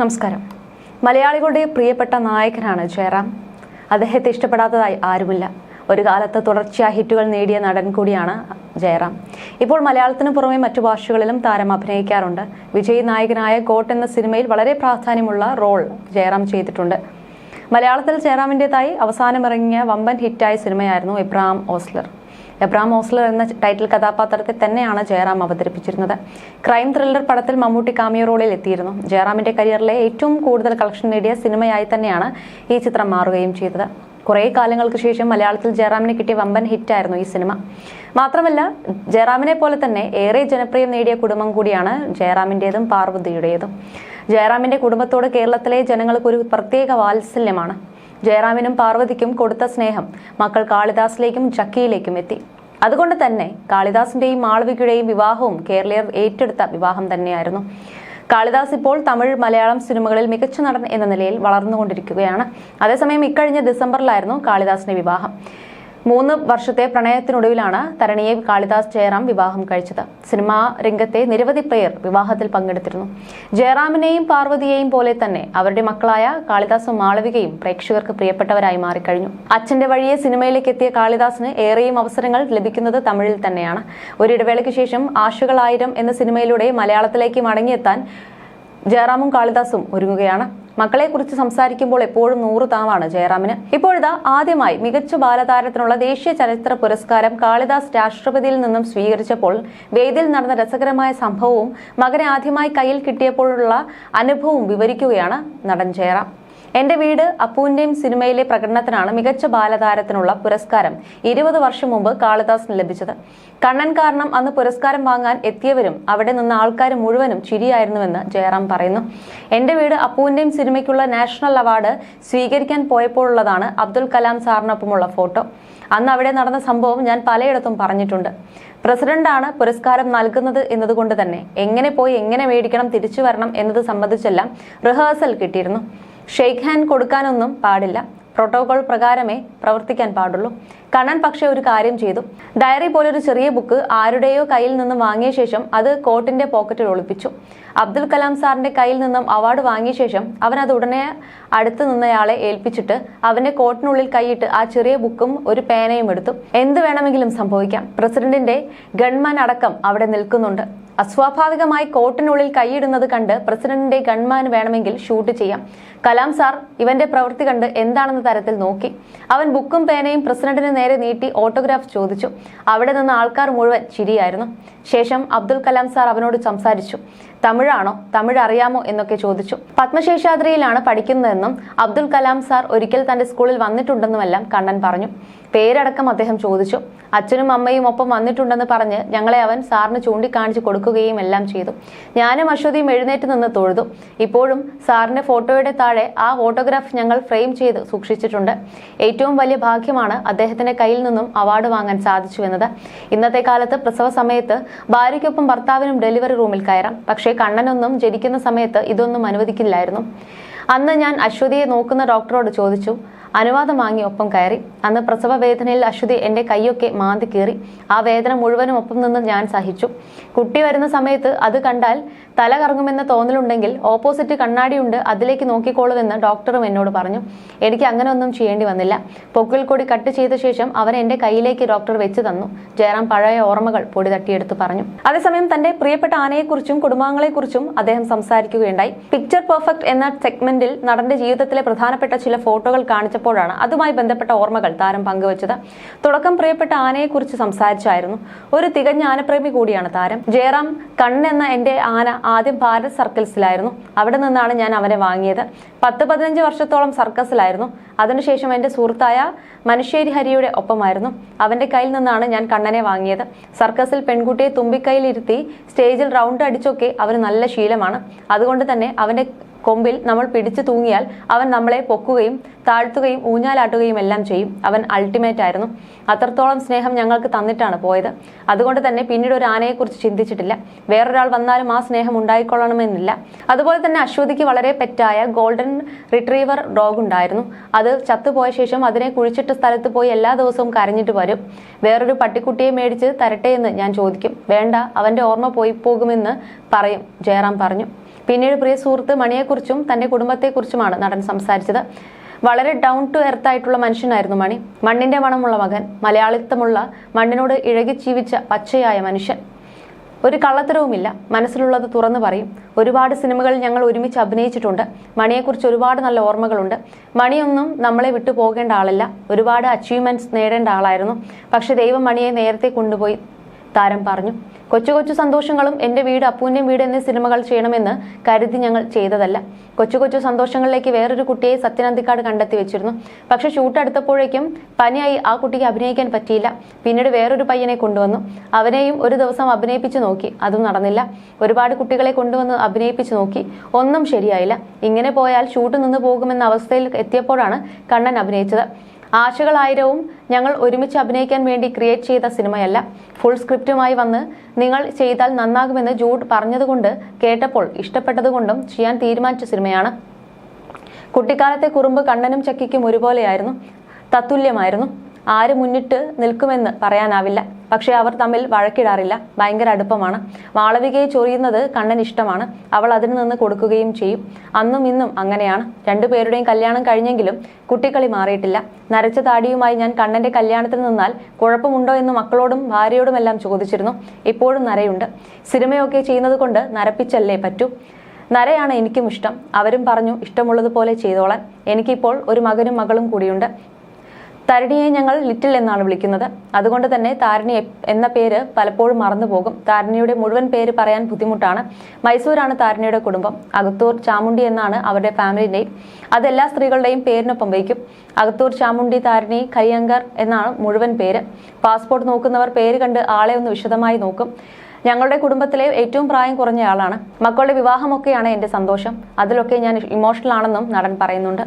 നമസ്കാരം. മലയാളികളുടെ പ്രിയപ്പെട്ട നായകനാണ് ജയറാം. അദ്ദേഹത്തെ ഇഷ്ടപ്പെടാത്തതായി ആരുമില്ല. ഒരു കാലത്ത് തുടർച്ചയായ ഹിറ്റുകൾ നേടിയ നടൻ കൂടിയാണ് ജയറാം. ഇപ്പോൾ മലയാളത്തിന് പുറമെ മറ്റു ഭാഷകളിലും താരം അഭിനയിക്കാറുണ്ട്. വിജയ് നായകനായ ഗോട്ട് എന്ന സിനിമയിൽ വളരെ പ്രാധാന്യമുള്ള റോൾ ജയറാം ചെയ്തിട്ടുണ്ട്. മലയാളത്തിൽ ജയറാമിന്റെതായി അവസാനമിറങ്ങിയ വമ്പൻ ഹിറ്റായ സിനിമയായിരുന്നു ഇബ്രാം ഓസ്ലർ. എബ്രാം ഓസ്ലർ എന്ന ടൈറ്റിൽ കഥാപാത്രത്തെ തന്നെയാണ് ജയറാം അവതരിപ്പിച്ചിരുന്നത്. ക്രൈം ത്രില്ലർ പടത്തിൽ മമ്മൂട്ടി കാമിയോ റോളിൽ എത്തിയിരുന്നു. ജയറാമിന്റെ കരിയറിലെ ഏറ്റവും കൂടുതൽ കളക്ഷൻ നേടിയ സിനിമയായി തന്നെയാണ് ഈ ചിത്രം മാറുകയും ചെയ്തത്. കുറേ കാലങ്ങൾക്ക് ശേഷം മലയാളത്തിൽ ജയറാമിന് കിട്ടിയ വമ്പൻ ഹിറ്റായിരുന്നു ഈ സിനിമ. മാത്രമല്ല ജയറാമിനെ പോലെ തന്നെ ഏറെ ജനപ്രിയം നേടിയ കുടുംബം കൂടിയാണ് ജയറാമിന്റെതും പാർവതിയുടേതും. ജയറാമിന്റെ കുടുംബത്തോട് കേരളത്തിലെ ജനങ്ങൾക്ക് ഒരു പ്രത്യേക വാത്സല്യമാണ്. ജയറാമിനും പാർവതിക്കും കൊടുത്ത സ്നേഹം മക്കൾ കാളിദാസിലേക്കും ചക്കിയിലേക്കും എത്തി. അതുകൊണ്ട് തന്നെ കാളിദാസിന്റെയും മാളവികയുടെയും വിവാഹവും കേരളീയർ ഏറ്റെടുത്ത വിവാഹം തന്നെയായിരുന്നു. കാളിദാസ് ഇപ്പോൾ തമിഴ് മലയാളം സിനിമകളിൽ മികച്ച നടൻ എന്ന നിലയിൽ വളർന്നുകൊണ്ടിരിക്കുകയാണ്. അതേസമയം ഇക്കഴിഞ്ഞ ഡിസംബറിലായിരുന്നു കാളിദാസിന്റെ വിവാഹം. മൂന്ന് വർഷത്തെ പ്രണയത്തിനൊടുവിലാണ് തരണിയെ കാളിദാസ് ജയറാം വിവാഹം കഴിച്ചത്. സിനിമാ രംഗത്തെ നിരവധി പേർ വിവാഹത്തിൽ പങ്കെടുത്തിരുന്നു. ജയറാമിനെയും പാർവതിയെയും പോലെ തന്നെ അവരുടെ മക്കളായ കാളിദാസും മാളവികയും പ്രേക്ഷകർക്ക് പ്രിയപ്പെട്ടവരായി മാറിക്കഴിഞ്ഞു. അച്ഛന്റെ വഴിയെ സിനിമയിലേക്ക് എത്തിയ കാളിദാസിന് ഏറെയും അവസരങ്ങൾ ലഭിക്കുന്നത് തമിഴിൽ തന്നെയാണ്. ഒരിടവേളയ്ക്ക് ശേഷം ആശുകളായിരം എന്ന സിനിമയിലൂടെ മലയാളത്തിലേക്ക് മടങ്ങിയെത്താൻ ജയറാമും കാളിദാസും ഒരുങ്ങുകയാണ്. മക്കളെക്കുറിച്ച് സംസാരിക്കുമ്പോൾ എപ്പോഴും നൂറ് താവാണ് ജയറാമിന്. ഇപ്പോഴിതാ ആദ്യമായി മികച്ച ബാലതാരത്തിനുള്ള ദേശീയ ചലച്ചിത്ര പുരസ്കാരം കാളിദാസ് രാഷ്ട്രപതിയിൽ നിന്നും സ്വീകരിച്ചപ്പോൾ വേദിയിൽ നടന്ന രസകരമായ സംഭവവും മകനെ ആദ്യമായി കയ്യിൽ കിട്ടിയപ്പോഴുള്ള അനുഭവവും വിവരിക്കുകയാണ് നടൻ ജയറാം. എന്റെ വീട് അപ്പുവിന്റെയും സിനിമയിലെ പ്രകടനത്തിനാണ് മികച്ച ബാലതാരത്തിനുള്ള പുരസ്കാരം ഇരുപത് വർഷം മുമ്പ് കാളിദാസിന് ലഭിച്ചത്. കണ്ണൻ കാരണം അന്ന് പുരസ്കാരം വാങ്ങാൻ എത്തിയവരും അവിടെ നിന്ന് ആൾക്കാർ മുഴുവനും ചിരിയായിരുന്നുവെന്ന് ജയറാം പറയുന്നു. എന്റെ വീട് അപ്പുവിന്റെയും സിനിമയ്ക്കുള്ള നാഷണൽ അവാർഡ് സ്വീകരിക്കാൻ പോയപ്പോഴുള്ളതാണ് അബ്ദുൽ കലാം സാറിനൊപ്പമുള്ള ഫോട്ടോ. അന്ന് അവിടെ നടന്ന സംഭവം ഞാൻ പലയിടത്തും പറഞ്ഞിട്ടുണ്ട്. പ്രസിഡന്റാണ് പുരസ്കാരം നൽകുന്നത് എന്നതുകൊണ്ട് തന്നെ എങ്ങനെ പോയി എങ്ങനെ മേടിക്കണം തിരിച്ചു വരണം എന്നത് സംബന്ധിച്ചെല്ലാം റിഹേഴ്സൽ കിട്ടിയിരുന്നു. ഷെയ്ക്ക് ഹാൻഡ് കൊടുക്കാനൊന്നും പാടില്ല. പ്രോട്ടോകോൾ പ്രകാരമേ പ്രവർത്തിക്കാൻ പാടുള്ളൂ. കണ്ണൻ പക്ഷേ ഒരു കാര്യം ചെയ്തു. ഡയറി പോലൊരു ചെറിയ ബുക്ക് ആരുടെയോ കയ്യിൽ നിന്നും വാങ്ങിയ ശേഷം അത് കോട്ടിന്റെ പോക്കറ്റിൽ ഒളിപ്പിച്ചു. അബ്ദുൽ കലാം സാറിന്റെ കയ്യിൽ നിന്നും അവാർഡ് വാങ്ങിയ ശേഷം അവൻ അത് ഉടനെ അടുത്ത് നിന്നയാളെ ഏൽപ്പിച്ചിട്ട് അവന്റെ കോട്ടിനുള്ളിൽ കൈയിട്ട് ആ ചെറിയ ബുക്കും ഒരു പേനയും എടുത്തു. എന്ത് വേണമെങ്കിലും സംഭവിക്കാം. പ്രസിഡന്റിന്റെ ഗൺമാൻ അടക്കം അവിടെ നിൽക്കുന്നുണ്ട്. അസ്വാഭാവികമായി കോട്ടിനുള്ളിൽ കൈയിടുന്നത് കണ്ട് പ്രസിഡന്റിന്റെ ഗൺമാൻ വേണമെങ്കിൽ ഷൂട്ട് ചെയ്യാം. കലാം സാർ ഇവന്റെ പ്രവൃത്തി കണ്ട് എന്താണെന്ന തരത്തിൽ നോക്കി. അവൻ ബുക്കും പേനയും പ്രസിഡന്റിന് നേരെ നീട്ടി ഓട്ടോഗ്രാഫ് ചോദിച്ചു. അവിടെ നിന്ന് ആൾക്കാർ മുഴുവൻ ചിരിയായിരുന്നു. ശേഷം അബ്ദുൽ കലാം സാർ അവനോട് സംസാരിച്ചു. തമിഴാണോ? തമിഴ് അറിയാമോ എന്നൊക്കെ ചോദിച്ചു. പത്മശേഷാദ്രിയിലാണ് പഠിക്കുന്നതെന്നും അബ്ദുൽ കലാം സാർ ഒരിക്കൽ തന്റെ സ്കൂളിൽ വന്നിട്ടുണ്ടെന്നുമെല്ലാം കണ്ണൻ പറഞ്ഞു. പേരടക്കം അദ്ദേഹം ചോദിച്ചു. അച്ഛനും അമ്മയും ഒപ്പം വന്നിട്ടുണ്ടെന്ന് പറഞ്ഞ് ഞങ്ങളെ അവൻ സാറിന് ചൂണ്ടിക്കാണിച്ച് കൊടുക്കുകയും എല്ലാം ചെയ്തു. ഞാനും അശ്വതിയും എഴുന്നേറ്റ് നിന്ന് തൊഴുതു. ഇപ്പോഴും സാറിന്റെ ഫോട്ടോയുടെ താഴെ ആ ഫോട്ടോഗ്രാഫ് ഞങ്ങൾ ഫ്രെയിം ചെയ്ത് സൂക്ഷിച്ചിട്ടുണ്ട്. ഏറ്റവും വലിയ ഭാഗ്യമാണ് അദ്ദേഹത്തിന്റെ കയ്യിൽ നിന്നും അവാർഡ് വാങ്ങാൻ സാധിച്ചു എന്നത്. ഇന്നത്തെ കാലത്ത് പ്രസവ സമയത്ത് ഭാര്യയ്ക്കൊപ്പം ഭർത്താവിനും ഡെലിവറി റൂമിൽ കയറാം. പക്ഷേ കണ്ണനൊന്നും ജനിക്കുന്ന സമയത്ത് ഇതൊന്നും അനുവദിക്കില്ലായിരുന്നു. അന്ന് ഞാൻ അശ്വതിയെ നോക്കുന്ന ഡോക്ടറോട് ചോദിച്ചു അനുവാദം വാങ്ങി ഒപ്പം കയറി. അന്ന് പ്രസവ വേദനയിൽ അശ്വതി എന്റെ കൈയൊക്കെ മാന്തി കീറി ആ വേദന മുഴുവനും ഒപ്പം നിന്ന് ഞാൻ സഹിച്ചു. കുട്ടി വരുന്ന സമയത്ത് അത് കണ്ടാൽ തല കറങ്ങുമെന്ന തോന്നലുണ്ടെങ്കിൽ ഓപ്പോസിറ്റ് കണ്ണാടിയുണ്ട് അതിലേക്ക് നോക്കിക്കോളുമെന്ന് ഡോക്ടറും എന്നോട് പറഞ്ഞു. എനിക്ക് അങ്ങനെ ഒന്നും ചെയ്യേണ്ടി വന്നില്ല. പൊക്കിൽ കൂടി കട്ട് ചെയ്ത ശേഷം അവൻ എന്റെ കയ്യിലേക്ക് ഡോക്ടർ വെച്ച് തന്നു. ജയറാം പഴയ ഓർമ്മകൾ പൊടി തട്ടിയെടുത്ത് പറഞ്ഞു. അതേസമയം തന്റെ പ്രിയപ്പെട്ട ആനയെക്കുറിച്ചും കുടുംബാംഗങ്ങളെക്കുറിച്ചും അദ്ദേഹം സംസാരിക്കുകയുണ്ടായി. പിക്ചർ പെർഫെക്റ്റ് എന്ന സെഗ്മെന്റിൽ നടന്റെ ജീവിതത്തിലെ പ്രധാനപ്പെട്ട ചില ഫോട്ടോകൾ കാണിച്ചപ്പോഴാണ് അതുമായി ബന്ധപ്പെട്ട ഓർമ്മകൾ താരം പങ്കുവച്ചത്. തുടക്കം പ്രിയപ്പെട്ട ആനയെക്കുറിച്ച് സംസാരിച്ചായിരുന്നു. ഒരു തികഞ്ഞ ആനപ്രേമി കൂടിയാണ് താരം. ജയറാം കണ്ണെന്ന എന്റെ ആന ആദ്യം ഭാരത് സർക്കിൾസിലായിരുന്നു. അവിടെ നിന്നാണ് ഞാൻ അവനെ വാങ്ങിയത്. പത്ത് പതിനഞ്ച് വർഷത്തോളം സർക്കസിലായിരുന്നു. അതിനുശേഷം എന്റെ സുഹൃത്തായ മനുഷ്യരി ഹരിയുടെ ഒപ്പമായിരുന്നു. അവന്റെ കയ്യിൽ നിന്നാണ് ഞാൻ കണ്ണനെ വാങ്ങിയത്. സർക്കസിൽ പെൺകുട്ടിയെ തുമ്പിക്കൈയിൽ ഇരുത്തി സ്റ്റേജിൽ റൗണ്ട് അടിച്ചൊക്കെ അവന് നല്ല ശീലമാണ്. അതുകൊണ്ട് തന്നെ അവന്റെ കൊമ്പിൽ നമ്മൾ പിടിച്ചു തൂങ്ങിയാൽ അവൻ നമ്മളെ പൊക്കുകയും താഴ്ത്തുകയും ഊഞ്ഞാലാട്ടുകയും എല്ലാം ചെയ്യും. അവൻ അൾട്ടിമേറ്റ് ആയിരുന്നു. അത്രത്തോളം സ്നേഹം ഞങ്ങൾക്ക് തന്നിട്ടാണ് പോയത്. അതുകൊണ്ട് തന്നെ പിന്നീട് ഒരു ആനയെക്കുറിച്ച് ചിന്തിച്ചിട്ടില്ല. വേറൊരാൾ വന്നാലും ആ സ്നേഹം ഉണ്ടായിക്കൊള്ളണമെന്നില്ല. അതുപോലെ തന്നെ അശ്വതിക്ക് വളരെ പെറ്റായ ഗോൾഡൻ റിട്രീവർ ഡോഗ് ഉണ്ടായിരുന്നു. അത് ചത്തുപോയ ശേഷം അതിനെ കുഴിച്ചിട്ട് സ്ഥലത്ത് പോയി എല്ലാ ദിവസവും കരഞ്ഞിട്ട് വരും. വേറൊരു പട്ടിക്കുട്ടിയെ മേടിച്ച് തരട്ടെ എന്ന് ഞാൻ ചോദിക്കും. വേണ്ട അവന്റെ ഓർമ്മ പോയി പോകുമെന്ന് പറയും. ജയറാം പറഞ്ഞു. പിന്നീട് പ്രിയ സുഹൃത്ത് മണിയെക്കുറിച്ചും തന്റെ കുടുംബത്തെക്കുറിച്ചുമാണ് നടൻ സംസാരിച്ചത്. വളരെ ഡൗൺ ടു എർത്ത് ആയിട്ടുള്ള മനുഷ്യനായിരുന്നു മണി. മണ്ണിന്റെ മണമുള്ള മകൻ മലയാളിത്തമുള്ള മണ്ണിനോട് ഇഴകി ജീവിച്ച പച്ചയായ മനുഷ്യൻ. ഒരു കള്ളത്തരവുമില്ല. മനസ്സിലുള്ളത് തുറന്നു പറയും. ഒരുപാട് സിനിമകളിൽ ഞങ്ങൾ ഒരുമിച്ച് അഭിനയിച്ചിട്ടുണ്ട്. മണിയെക്കുറിച്ച് ഒരുപാട് നല്ല ഓർമ്മകളുണ്ട്. മണിയൊന്നും നമ്മളെ വിട്ടു പോകേണ്ട ആളല്ല. ഒരുപാട് അച്ചീവ്മെന്റ്സ് നേടേണ്ട ആളായിരുന്നു. പക്ഷെ ദൈവം മണിയെ നേരത്തെ കൊണ്ടുപോയി താരം പറഞ്ഞു. കൊച്ചു കൊച്ചു സന്തോഷങ്ങളും എന്റെ വീട് അപ്പൂന്റെയും വീട് എന്നീ സിനിമകൾ ചെയ്യണമെന്ന് കരുതി ഞങ്ങൾ ചെയ്തതല്ല. കൊച്ചു കൊച്ചു സന്തോഷങ്ങളിലേക്ക് വേറൊരു കുട്ടിയെ സത്യനന്ദിക്കാട് കണ്ടെത്തി വെച്ചിരുന്നു. പക്ഷേ ഷൂട്ട് എടുത്തപ്പോഴേക്കും പനിയായി. ആ കുട്ടിക്ക് അഭിനയിക്കാൻ പറ്റിയില്ല. പിന്നീട് വേറൊരു പയ്യനെ കൊണ്ടുവന്നു. അവനെയും ഒരു ദിവസം അഭിനയിപ്പിച്ചു നോക്കി. അതും നടന്നില്ല. ഒരുപാട് കുട്ടികളെ കൊണ്ടുവന്ന് അഭിനയിപ്പിച്ചു നോക്കി. ഒന്നും ശരിയായില്ല. ഇങ്ങനെ പോയാൽ ഷൂട്ട് നിന്ന് പോകുമെന്ന അവസ്ഥയിൽ എത്തിയപ്പോഴാണ് കണ്ണൻ അഭിനയിച്ചത്. ആശകളായിരവും ഞങ്ങൾ ഒരുമിച്ച് അഭിനയിക്കാൻ വേണ്ടി ക്രിയേറ്റ് ചെയ്ത സിനിമയല്ല. ഫുൾ സ്ക്രിപ്റ്റുമായി വന്ന് നിങ്ങൾ ചെയ്താൽ നന്നാകുമെന്ന് ജൂഡ് പറഞ്ഞതുകൊണ്ട് കേട്ടപ്പോൾ ഇഷ്ടപ്പെട്ടതുകൊണ്ടും ചെയ്യാൻ തീരുമാനിച്ച സിനിമയാണ്. കുട്ടിക്കാലത്തെ കുറുമ്പ് കണ്ണനും ചക്കിക്കും ഒരുപോലെയായിരുന്നു. തത്തുല്യമായിരുന്നു. ആര് മുന്നിട്ട് നിൽക്കുമെന്ന് പറയാനാവില്ല. പക്ഷേ അവർ തമ്മിൽ വഴക്കിടാറില്ല. ഭയങ്കര അടുപ്പമാണ്. മാളവികയെ ചൊറിയുന്നത് കണ്ണൻ ഇഷ്ടമാണ്. അവൾ അതിന് നിന്ന് കൊടുക്കുകയും ചെയ്യും. അന്നും ഇന്നും അങ്ങനെയാണ്. രണ്ടുപേരുടെയും കല്യാണം കഴിഞ്ഞെങ്കിലും കുട്ടിക്കളി മാറിയിട്ടില്ല. നരച്ച താടിയുമായി ഞാൻ കണ്ണന്റെ കല്യാണത്തിൽ നിന്നാൽ കുഴപ്പമുണ്ടോ എന്ന് മക്കളോടും ഭാര്യയോടുമെല്ലാം ചോദിച്ചിരുന്നു. ഇപ്പോഴും നരയുണ്ട്. സിനിമയൊക്കെ ചെയ്യുന്നത് കൊണ്ട് നരപ്പിച്ചല്ലേ പറ്റൂ? നരയാണ് എനിക്കും ഇഷ്ടം. അവരും പറഞ്ഞു ഇഷ്ടമുള്ളതുപോലെ ചെയ്തോളാൻ. എനിക്കിപ്പോൾ ഒരു മകനും മകളും കൂടിയുണ്ട്. തരണിയെ ഞങ്ങൾ ലിറ്റിൽ എന്നാണ് വിളിക്കുന്നത്. അതുകൊണ്ട് തന്നെ താരിണി എന്ന പേര് പലപ്പോഴും മറന്നുപോകും താരിണിയുടെ മുഴുവൻ പേര് പറയാൻ ബുദ്ധിമുട്ടാണ്. മൈസൂരാണ് താരിണിയുടെ കുടുംബം. അകത്തൂർ ചാമുണ്ടി എന്നാണ് അവരുടെ ഫാമിലി നെയിം അത് എല്ലാ സ്ത്രീകളുടെയും പേരിനൊപ്പം വയ്ക്കും അകത്തൂർ ചാമുണ്ടി താരിണി കയ്യങ്കർ എന്നാണ് മുഴുവൻ പേര്. പാസ്പോർട്ട് നോക്കുന്നവർ പേര് കണ്ട് ആളെ ഒന്ന് വിശദമായി നോക്കും. ഞങ്ങളുടെ കുടുംബത്തിലെ ഏറ്റവും പ്രായം കുറഞ്ഞ ആളാണ് മക്കളുടെ വിവാഹമൊക്കെയാണ് എന്റെ സന്തോഷം. അതിലൊക്കെ ഞാൻ ഇമോഷണൽ ആണെന്നും നടൻ പറയുന്നുണ്ട്.